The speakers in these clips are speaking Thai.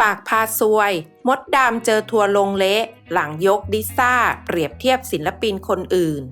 ปากพาซวย มดดำเจอทัวร์ลงเละ หลังยกดิซ่า เปรียบเทียบศิลปินคนอื่น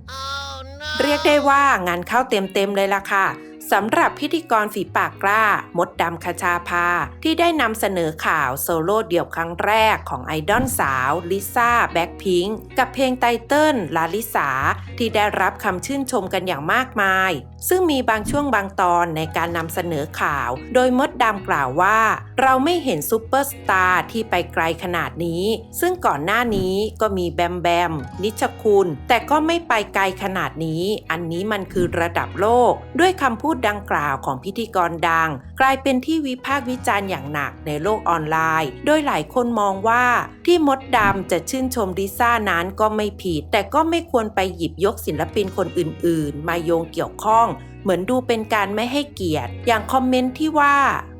เรียกได้ว่างานเข้าเต็มๆเลยล่ะค่ะสำหรับพิธีกรฝีปากกล้า มดดำคชาภา ที่ได้นำเสนอข่าวโซโล่เดี่ยวครั้งแรกของไอดอลสาว ลิซ่า แบ็คพิงกับเพลงไตเติ้ล ลาลิสา ที่ได้รับคำชื่นชมกันอย่างมากมาย ซึ่งมีบางช่วงบางตอนในการนำเสนอข่าว โดยมดดำกล่าวว่า เราไม่เห็นซูเปอร์สตาร์ที่ไปไกลขนาดนี้ ซึ่งก่อนหน้านี้ก็มีแบมแบม นิชคุณ แต่ก็ไม่ไปไกลขนาดนี้ อันนี้มันคือระดับโลก ด้วยคำพูดดังกล่าวของพิธีกรดัง กลายเป็นที่วิพากษ์วิจารณ์อย่างหนักในโลกออนไลน์ โดยหลายคนมองว่าที่มดดำจะชื่นชมดิซ่านั้นก็ไม่ผิด แต่ก็ไม่ควรไปหยิบยกศิลปินคนอื่น ๆ มาโยงเกี่ยวข้องเหมือนดูเป็นการไม่ให้เกียรติ อย่างคอมเมนต์ที่ว่า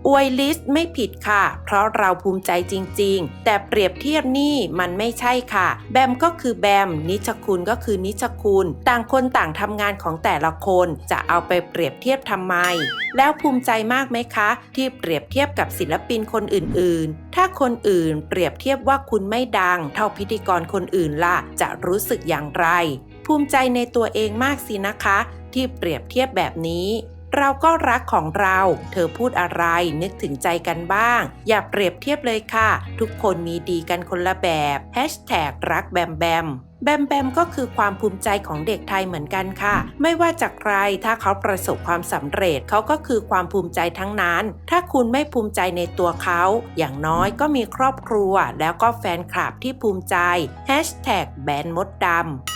อวยลิสไม่ผิดค่ะ เพราะเราภูมิใจจริง ๆ แต่เปรียบเทียบนี่มันไม่ใช่ค่ะ แบมก็คือแบม นิชคุณก็คือนิชคุณ ต่างคนต่างทำงานของแต่ละคนจะเอาไปเปรียบเทียบทำไม แล้วภูมิใจมากไหมคะ ที่เปรียบเทียบกับศิลปินคนอื่น ๆ ถ้าคนอื่นเปรียบเทียบว่าคุณไม่ดัง เท่าพิธีกรคนอื่นล่ะ จะรู้สึกอย่างไร ภูมิใจในตัวเองมากสินะคะ ที่เปรียบเทียบแบบนี้ เราก็รักของเรา เธอพูดอะไรนึกถึงใจกันบ้าง อย่าเปรียบเทียบเลยค่ะ ทุกคนมีดีกันคนละแบบแฮชแท็กรักแบมแบมแบมแบมก็คือความภูมิใจของเด็กไทยเหมือนกันค่ะ ไม่ว่าจากใครถ้าเขาประสบความสำเร็จเขาก็คือความภูมิใจทั้งนั้น ถ้าคุณไม่ภูมิใจในตัวเขา อย่างน้อยก็มีครอบครัว แล้วก็แฟนคลับที่ภูมิใจแฮชแท็กแบนมดดำ